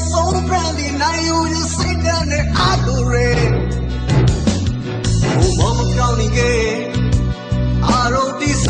သေးကြဆုံး brand ဒီနိုင်ယူရစိတ်ဓာတ်နဲ့အတူရဲဘုံမမကောင်းနေကေအာရုံတီးစုနိုင်ကေ